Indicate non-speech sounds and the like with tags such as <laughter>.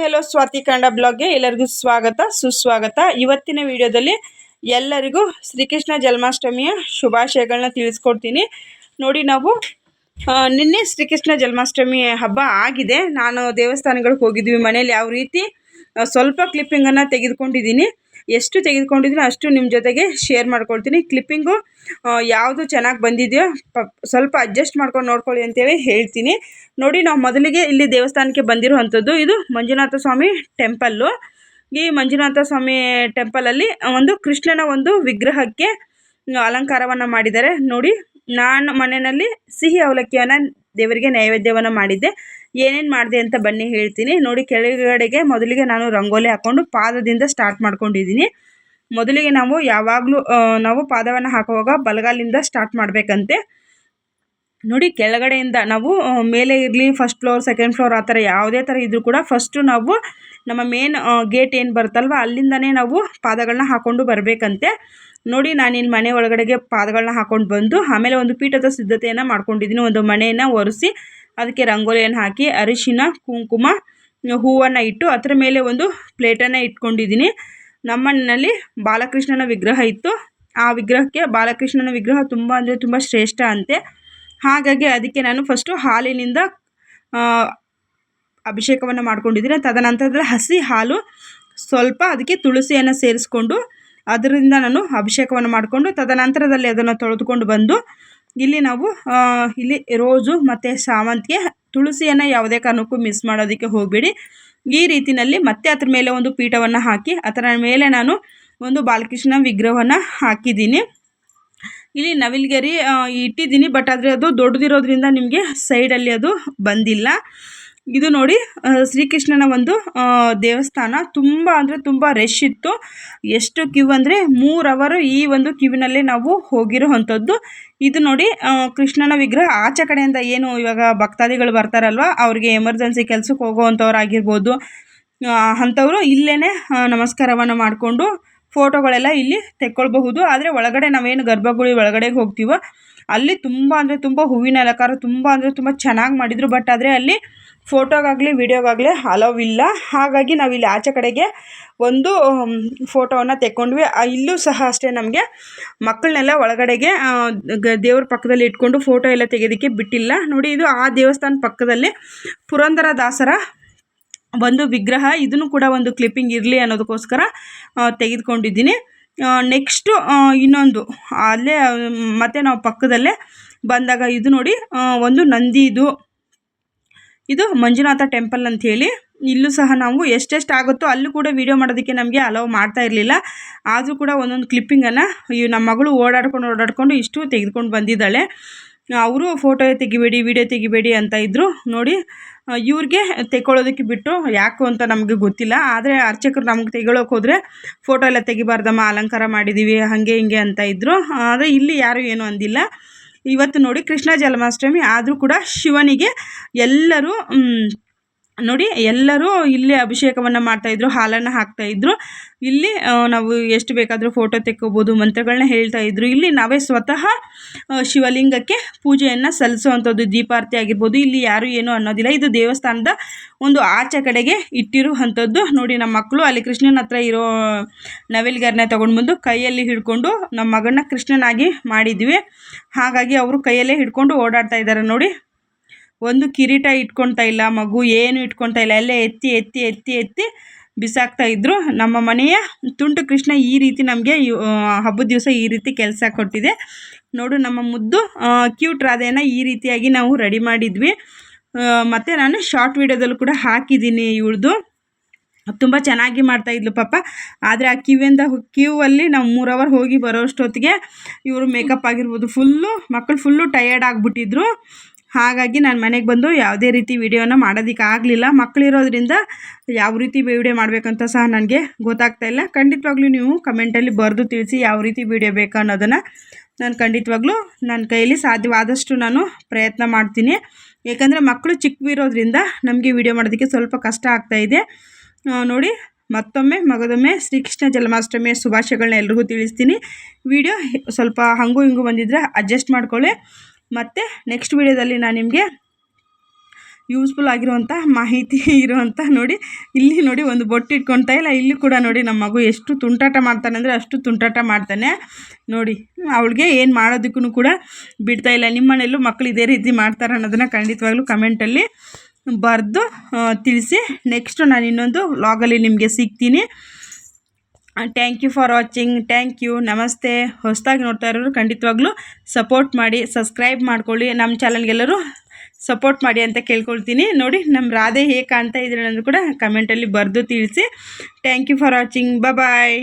Hello Swati Kannada ಬ್ಲಾಗ್ಗೆ ಎಲ್ಲರಿಗೂ ಸ್ವಾಗತ, ಸುಸ್ವಾಗತ. ಇವತ್ತಿನ ವಿಡಿಯೋದಲ್ಲಿ ಎಲ್ಲರಿಗೂ ಶ್ರೀಕೃಷ್ಣ ಜನ್ಮಾಷ್ಟಮಿಯ ಶುಭಾಶಯಗಳನ್ನ ತಿಳಿಸ್ಕೊಡ್ತೀನಿ. ನೋಡಿ ನಾವು ನಿನ್ನೆ ಶ್ರೀಕೃಷ್ಣ ಜನ್ಮಾಷ್ಟಮಿ ಹಬ್ಬ ಆಗಿದೆ. ನಾನು ದೇವಸ್ಥಾನಗಳಿಗೆ ಹೋಗಿದ್ವಿ. ಮನೇಲಿ ಯಾವ ರೀತಿ ಸ್ವಲ್ಪ ಕ್ಲಿಪ್ಪಿಂಗನ್ನು ತೆಗೆದುಕೊಂಡಿದ್ದೀನಿ. ಎಷ್ಟು ತೆಗೆದುಕೊಂಡಿದ್ದೀನಿ ಅಷ್ಟು ನಿಮ್ಮ ಜೊತೆಗೆ ಶೇರ್ ಮಾಡ್ಕೊಳ್ತೀನಿ. ಕ್ಲಿಪ್ಪಿಂಗು ಯಾವುದು ಚೆನ್ನಾಗಿ ಬಂದಿದೆಯೋ ಸ್ವಲ್ಪ ಅಡ್ಜಸ್ಟ್ ಮಾಡ್ಕೊಂಡು ನೋಡ್ಕೊಳ್ಳಿ ಅಂತೇಳಿ ಹೇಳ್ತೀನಿ. ನೋಡಿ ನಾವು ಮೊದಲಿಗೆ ಇಲ್ಲಿ ದೇವಸ್ಥಾನಕ್ಕೆ ಬಂದಿರುವಂಥದ್ದು, ಇದು ಮಂಜುನಾಥ ಸ್ವಾಮಿ ಟೆಂಪಲ್ಲು ಈ ಮಂಜುನಾಥ ಸ್ವಾಮಿ ಟೆಂಪಲಲ್ಲಿ ಒಂದು ಕೃಷ್ಣನ ಒಂದು ವಿಗ್ರಹಕ್ಕೆ ಅಲಂಕಾರವನ್ನು ಮಾಡಿದ್ದಾರೆ. ನೋಡಿ, ನಾನು ಮನೆಯಲ್ಲಿ ಸಿಹಿ ಅವಲಕ್ಕಿಯನ್ನು ದೇವರಿಗೆ ನೈವೇದ್ಯವನ್ನು ಮಾಡಿದ್ದೆ. ಏನೇನು ಮಾಡಿದೆ ಅಂತ ಬನ್ನಿ ಹೇಳ್ತೀನಿ. ನೋಡಿ ಕೆಳಗಡೆಗೆ ಮೊದಲಿಗೆ ನಾನು ರಂಗೋಲಿ ಹಾಕ್ಕೊಂಡು ಪಾದದಿಂದ ಸ್ಟಾರ್ಟ್ ಮಾಡ್ಕೊಂಡಿದ್ದೀನಿ. ಮೊದಲಿಗೆ ನಾವು ಯಾವಾಗಲೂ ನಾವು ಪಾದವನ್ನು ಹಾಕುವಾಗ ಬಲಗಾಲಿಂದ ಸ್ಟಾರ್ಟ್ ಮಾಡಬೇಕಂತೆ. ನೋಡಿ ಕೆಳಗಡೆಯಿಂದ ನಾವು ಮೇಲೆ ಇರಲಿ ಫಸ್ಟ್ ಫ್ಲೋರ್ ಸೆಕೆಂಡ್ ಫ್ಲೋರ್ ಆ ಥರ ಯಾವುದೇ ಥರ ಇದ್ದರೂ ಕೂಡ ಫಸ್ಟು ನಾವು ನಮ್ಮ ಮೇನ್ ಗೇಟ್ ಏನು ಬರುತ್ತಲ್ವ ಅಲ್ಲಿಂದನೇ ನಾವು ಪಾದಗಳನ್ನ ಹಾಕ್ಕೊಂಡು ಬರಬೇಕಂತೆ. ನೋಡಿ ನಾನು ಇಲ್ಲಿ ಮನೆ ಒಳಗಡೆಗೆ ಪಾದಗಳನ್ನ ಹಾಕ್ಕೊಂಡು ಬಂದು ಆಮೇಲೆ ಒಂದು ಪೀಠದ ಸಿದ್ಧತೆಯನ್ನು ಮಾಡ್ಕೊಂಡಿದ್ದೀನಿ. ಒಂದು ಮನೆಯನ್ನು ಒರೆಸಿ ಅದಕ್ಕೆ ರಂಗೋಲಿಯನ್ನು ಹಾಕಿ ಅರಿಶಿನ, ಕುಂಕುಮ, ಹೂವನ್ನು ಇಟ್ಟು ಅದರ ಮೇಲೆ ಒಂದು ಪ್ಲೇಟನ್ನು ಇಟ್ಕೊಂಡಿದ್ದೀನಿ. ನಮ್ಮ ಮನೆಯಲ್ಲಿ ಬಾಲಕೃಷ್ಣನ ವಿಗ್ರಹ ಇತ್ತು. ಆ ವಿಗ್ರಹಕ್ಕೆ ಬಾಲಕೃಷ್ಣನ ವಿಗ್ರಹ ತುಂಬ ಅಂದರೆ ತುಂಬ ಶ್ರೇಷ್ಠ ಅಂತೆ. ಹಾಗಾಗಿ ಅದಕ್ಕೆ ನಾನು ಫಸ್ಟು ಹಾಲಿನಿಂದ ಅಭಿಷೇಕವನ್ನು ಮಾಡ್ಕೊಂಡಿದ್ದೀನಿ. ತದನಂತರದಲ್ಲಿ ಹಸಿ ಹಾಲು, ಸ್ವಲ್ಪ ಅದಕ್ಕೆ ತುಳಸಿಯನ್ನು ಸೇರಿಸ್ಕೊಂಡು ಅದರಿಂದ ನಾನು ಅಭಿಷೇಕವನ್ನು ಮಾಡಿಕೊಂಡು ತದನಂತರದಲ್ಲಿ ಅದನ್ನು ತೊಳೆದುಕೊಂಡು ಬಂದು ಇಲ್ಲಿ ನಾವು ಇಲ್ಲಿ ರೋಜು ಮತ್ತು ಸಾವಂತಿಗೆ ತುಳಸಿಯನ್ನು ಯಾವುದೇ ಕಾರಣಕ್ಕೂ ಮಿಸ್ ಮಾಡೋದಕ್ಕೆ ಹೋಗಬೇಡಿ. ಈ ರೀತಿಯಲ್ಲಿ ಮತ್ತೆ ಅದ್ರ ಮೇಲೆ ಒಂದು ಪೀಠವನ್ನು ಹಾಕಿ, ಅದರ ಮೇಲೆ ನಾನು ಒಂದು ಬಾಲಕೃಷ್ಣ ವಿಗ್ರಹವನ್ನು ಹಾಕಿದ್ದೀನಿ. ಇಲ್ಲಿ ನವಿಲ್ಗೆರಿ ಇಟ್ಟಿದ್ದೀನಿ ಬಟ್ ಆದರೆ ಅದು ದೊಡ್ಡದಿರೋದ್ರಿಂದ ನಿಮಗೆ ಸೈಡಲ್ಲಿ ಅದು ಬಂದಿಲ್ಲ. ಇದು ನೋಡಿ ಶ್ರೀಕೃಷ್ಣನ ಒಂದು ದೇವಸ್ಥಾನ. ತುಂಬ ಅಂದರೆ ತುಂಬ ರಶ್ ಇತ್ತು. ಎಷ್ಟು ಕ್ಯೂ ಅಂದರೆ ಮೂರು ಅವರು ಈ ಒಂದು ಕ್ಯೂವಿನಲ್ಲಿ ನಾವು ಹೋಗಿರೋ ಇದು ನೋಡಿ ಕೃಷ್ಣನ ವಿಗ್ರಹ ಆಚೆ ಕಡೆಯಿಂದ ಏನು ಇವಾಗ ಭಕ್ತಾದಿಗಳು ಬರ್ತಾರಲ್ವ, ಅವ್ರಿಗೆ ಎಮರ್ಜೆನ್ಸಿ ಕೆಲಸಕ್ಕೆ ಹೋಗೋವಂಥವ್ರಾಗಿರ್ಬೋದು. ಅಂಥವರು ಇಲ್ಲೇ ನಮಸ್ಕಾರವನ್ನು ಮಾಡಿಕೊಂಡು ಫೋಟೋಗಳೆಲ್ಲ ಇಲ್ಲಿ ತೆಕ್ಕೊಳ್ಬಹುದು. ಆದರೆ ಒಳಗಡೆ ನಾವೇನು ಗರ್ಭಗುಡಿ ಒಳಗಡೆಗೆ ಹೋಗ್ತೀವೋ, ಅಲ್ಲಿ ತುಂಬ ಅಂದರೆ ತುಂಬ ಹೂವಿನ ಅಲಂಕಾರ, ತುಂಬ ಅಂದರೆ ತುಂಬ ಚೆನ್ನಾಗಿ ಮಾಡಿದರು. ಬಟ್ ಆದರೆ ಅಲ್ಲಿ ಫೋಟೋಗಾಗಲಿ, ವೀಡಿಯೋಗಾಗಲಿ ಅಲೋವ್ ಇಲ್ಲ ಹಾಗಾಗಿ ನಾವು ಇಲ್ಲಿ ಆಚೆ ಕಡೆಗೆ ಒಂದು ಫೋಟೋವನ್ನು ತೆಕ್ಕೊಂಡ್ವಿ. ಇಲ್ಲೂ ಸಹ ಅಷ್ಟೇ ನಮಗೆ ಮಕ್ಕಳನ್ನೆಲ್ಲ ಒಳಗಡೆಗೆ ದೇವ್ರ ಪಕ್ಕದಲ್ಲಿ ಇಟ್ಕೊಂಡು ಫೋಟೋ ಎಲ್ಲ ತೆಗೆಯೋದಕ್ಕೆ ಬಿಟ್ಟಿಲ್ಲ. ನೋಡಿ, ಇದು ಆ ದೇವಸ್ಥಾನ ಪಕ್ಕದಲ್ಲಿ ಪುರಂದರ ದಾಸರ ಒಂದು ವಿಗ್ರಹ. ಇದನ್ನು ಕೂಡ ಒಂದು ಕ್ಲಿಪ್ಪಿಂಗ್ ಇರಲಿ ಅನ್ನೋದಕ್ಕೋಸ್ಕರ ತೆಗೆದುಕೊಂಡಿದ್ದೀನಿ. ನೆಕ್ಸ್ಟು ಇನ್ನೊಂದು. ಅಲ್ಲೇ ಮತ್ತು ನಾವು ಪಕ್ಕದಲ್ಲೇ ಬಂದಾಗ ಇದು ನೋಡಿ ಒಂದು ನಂದಿ ಇದು ಮಂಜುನಾಥ ಟೆಂಪಲ್ ಅಂತ ಹೇಳಿ. ಇಲ್ಲೂ ಸಹ ನಾವು ಎಷ್ಟೆಷ್ಟು ಆಗುತ್ತೋ ಅಲ್ಲೂ ಕೂಡ ವೀಡಿಯೋ ಮಾಡೋದಕ್ಕೆ ನಮಗೆ ಅಲೋವ್ ಮಾಡ್ತಾ ಇರಲಿಲ್ಲ. ಆದರೂ ಕೂಡ ಒಂದೊಂದು ಕ್ಲಿಪ್ಪಿಂಗನ್ನು ಈ ನಮ್ಮ ಮಗಳು ಓಡಾಡ್ಕೊಂಡು ಓಡಾಡ್ಕೊಂಡು ಇಷ್ಟು ತೆಗೆದುಕೊಂಡು ಬಂದಿದ್ದಾಳೆ. ಅವರು ಫೋಟೋ ತೆಗಿಬೇಡಿ ವಿಡಿಯೋ ತೆಗಿಬೇಡಿ ಅಂತ ಇದ್ದರು ನೋಡಿ, ಇವ್ರಿಗೆ ತೆಗೊಳ್ಳೋದಕ್ಕೆ ಬಿಟ್ಟು ಯಾಕು ಅಂತ ನಮಗೆ ಗೊತ್ತಿಲ್ಲ. ಆದರೆ ಅರ್ಚಕರು ನಮ್ಗೆ ತೆಗೊಳ್ಳೋಕೆ ಹೋದರೆ ಫೋಟೋ ಎಲ್ಲ ತೆಗಿಬಾರ್ದಮ್ಮ, ಅಲಂಕಾರ ಮಾಡಿದ್ದೀವಿ ಹಾಗೆ ಹಿಂಗೆ ಅಂತ ಇದ್ದರು ಆದರೆ ಇಲ್ಲಿ ಯಾರೂ ಏನೂ ಅಂದಿಲ್ಲ. ಇವತ್ತು ನೋಡಿ ಕೃಷ್ಣ ಜನ್ಮಾಷ್ಟಮಿ ಆದರೂ ಕೂಡ ಶಿವನಿಗೆ ಎಲ್ಲರೂ ನೋಡಿ, ಎಲ್ಲರೂ ಇಲ್ಲಿ ಅಭಿಷೇಕವನ್ನು ಮಾಡ್ತಾಯಿದ್ರು ಹಾಲನ್ನು ಹಾಕ್ತಾಯಿದ್ರು ಇಲ್ಲಿ ನಾವು ಎಷ್ಟು ಬೇಕಾದರೂ ಫೋಟೋ ತೆಕ್ಕೋಬೋದು ಮಂತ್ರಗಳನ್ನ ಹೇಳ್ತಾ ಇದ್ರು. ಇಲ್ಲಿ ನಾವೇ ಸ್ವತಃ ಶಿವಲಿಂಗಕ್ಕೆ ಪೂಜೆಯನ್ನು ಸಲ್ಲಿಸುವಂಥದ್ದು ದೀಪಾರ್ತಿ ಆಗಿರ್ಬೋದು. ಇಲ್ಲಿ ಯಾರು ಏನು ಅನ್ನೋದಿಲ್ಲ. ಇದು ದೇವಸ್ಥಾನದ ಒಂದು ಆಚೆ ಕಡೆಗೆ ಇಟ್ಟಿರುವಂಥದ್ದು. ನೋಡಿ, ನಮ್ಮ ಮಕ್ಕಳು ಅಲ್ಲಿ ಕೃಷ್ಣನ ಹತ್ರ ಇರೋ ನವಿಲ್ಗರನ್ನ ತೊಗೊಂಡು ಬಂದು ಕೈಯಲ್ಲಿ ಹಿಡ್ಕೊಂಡು ನಮ್ಮ ಮಗನ ಕೃಷ್ಣನಾಗಿ ಮಾಡಿದ್ವಿ. ಹಾಗಾಗಿ ಅವರು ಕೈಯಲ್ಲೇ ಹಿಡ್ಕೊಂಡು ಓಡಾಡ್ತಾ ಇದ್ದಾರೆ ನೋಡಿ. ಒಂದು ಕಿರೀಟ ಇಟ್ಕೊಳ್ತಾ ಇಲ್ಲ, ಮಗು ಏನು ಇಟ್ಕೊಳ್ತಾ ಇಲ್ಲ ಎಲ್ಲ ಎತ್ತಿ ಎತ್ತಿ ಎತ್ತಿ ಎತ್ತಿ ಬಿಸಾಕ್ತಾ ಇದ್ದರು ನಮ್ಮ ಮನೆಯ ತುಂಟು ಕೃಷ್ಣ ಈ ರೀತಿ ನಮಗೆ ಹಬ್ಬದ ದಿವಸ ಈ ರೀತಿ ಕೆಲಸ ಕೊಟ್ಟಿದೆ. ನೋಡು, ನಮ್ಮ ಮುದ್ದು ಕ್ಯೂಟ್ ರಾಧೆನ ಈ ರೀತಿಯಾಗಿ ನಾವು ರೆಡಿ ಮಾಡಿದ್ವಿ. ಮತ್ತು ನಾನು ಶಾರ್ಟ್ ವೀಡಿಯೋದಲ್ಲೂ ಕೂಡ ಹಾಕಿದ್ದೀನಿ ಇವಳ್ದು. ತುಂಬ ಚೆನ್ನಾಗಿ ಮಾಡ್ತಾ ಇದ್ಲು ಪಾಪ. ಆದರೆ ಆ ಕಿವಿಯಿಂದ ಕ್ಯೂವಲ್ಲಿ ನಾವು ಮೂರು ಅವರ್ ಹೋಗಿ ಬರೋಷ್ಟೊತ್ತಿಗೆ ಇವರು ಮೇಕಪ್ ಆಗಿರ್ಬೋದು ಫುಲ್ಲು ಮಕ್ಕಳು ಫುಲ್ಲು ಟಯರ್ಡ್ ಆಗಿಬಿಟ್ಟಿದ್ರು. ಹಾಗಾಗಿ ನಾನು ಮನೆಗೆ ಬಂದು ಯಾವುದೇ ರೀತಿ ವೀಡಿಯೋನ ಮಾಡೋದಕ್ಕೆ ಆಗಲಿಲ್ಲ ಮಕ್ಕಳಿರೋದ್ರಿಂದ ಯಾವ ರೀತಿ ವೀಡಿಯೋ ಮಾಡಬೇಕಂತ ಸಹ ನನಗೆ ಗೊತ್ತಾಗ್ತಾ ಇಲ್ಲ. ಖಂಡಿತವಾಗ್ಲೂ ನೀವು ಕಮೆಂಟಲ್ಲಿ ಬರೆದು ತಿಳಿಸಿ ಯಾವ ರೀತಿ ವೀಡಿಯೋ ಬೇಕು ಅನ್ನೋದನ್ನು ನಾನು ಖಂಡಿತವಾಗ್ಲೂ ನನ್ನ ಕೈಯಲ್ಲಿ ಸಾಧ್ಯವಾದಷ್ಟು ನಾನು ಪ್ರಯತ್ನ ಮಾಡ್ತೀನಿ. ಏಕೆಂದರೆ ಮಕ್ಕಳು ಚಿಕ್ಕವಿರೋದ್ರಿಂದ ನಮಗೆ ವಿಡಿಯೋ ಮಾಡೋದಕ್ಕೆ ಸ್ವಲ್ಪ ಕಷ್ಟ ಆಗ್ತಾ ಇದೆ. ನೋಡಿ, ಮತ್ತೊಮ್ಮೆ ಮಗದೊಮ್ಮೆ ಶ್ರೀಕೃಷ್ಣ ಜನ್ಮಾಷ್ಟಮಿಯ ಶುಭಾಶಯಗಳನ್ನ ಎಲ್ರಿಗೂ ತಿಳಿಸ್ತೀನಿ. ವಿಡಿಯೋ ಸ್ವಲ್ಪ ಹಂಗು ಹಿಂಗು ಬಂದಿದ್ದರೆ ಅಡ್ಜಸ್ಟ್ ಮಾಡ್ಕೊಳ್ಳಿ. ಮತ್ತು ನೆಕ್ಸ್ಟ್ ವಿಡಿಯೋದಲ್ಲಿ ನಾನು ನಿಮಗೆ ಯೂಸ್ಫುಲ್ ಆಗಿರುವಂಥ ಮಾಹಿತಿ <laughs> ಇರುವಂಥ ನೋಡಿ, ಇಲ್ಲಿ ನೋಡಿ ಒಂದು ಬೊಟ್ಟು ಇಟ್ಕೊಳ್ತಾ ಇಲ್ಲ. ಇಲ್ಲಿ ಕೂಡ ನೋಡಿ ನಮ್ಮ ಮಗು ಎಷ್ಟು ತುಂಟಾಟ ಮಾಡ್ತಾನೆ ಅಂದರೆ ಅಷ್ಟು ತುಂಟಾಟ ಮಾಡ್ತಾನೆ. ನೋಡಿ, ಅವಳಿಗೆ ಏನು ಮಾಡೋದಕ್ಕೂ ಕೂಡ ಬಿಡ್ತಾ ಇಲ್ಲ. ನಿಮ್ಮ ಮನೆಯಲ್ಲೂ ಮಕ್ಕಳು ಇದೇ ರೀತಿ ಮಾಡ್ತಾರೆ ಅನ್ನೋದನ್ನು ಖಂಡಿತವಾಗ್ಲೂ ಕಮೆಂಟಲ್ಲಿ ಬರೆದು ತಿಳಿಸಿ. ನೆಕ್ಸ್ಟು ನಾನು ಇನ್ನೊಂದು ವ್ಲಾಗಲ್ಲಿ ನಿಮಗೆ ಸಿಗ್ತೀನಿ. Thank you for watching thank you ನಮಸ್ತೆ ಹೊಸದಾಗಿ ನೋಡ್ತಾ ಇರೋರು ಖಂಡಿತವಾಗ್ಲೂ ಸಪೋರ್ಟ್ ಮಾಡಿ ಸಬ್ಸ್ಕ್ರೈಬ್ ಮಾಡ್ಕೊಳ್ಳಿ. ನಮ್ಮ ಚಾನಲ್ಗೆಲ್ಲರೂ ಸಪೋರ್ಟ್ ಮಾಡಿ ಅಂತ ಕೇಳ್ಕೊಳ್ತೀನಿ. ನೋಡಿ ನಮ್ಮ ರಾಧೆ ಹೇಗೆ ಕಾಣ್ತಾ ಇದ್ದೀರ ಅನ್ನೋದು ಕೂಡ ಕಮೆಂಟಲ್ಲಿ ಬರೆದು ತಿಳಿಸಿ. Thank you for watching bye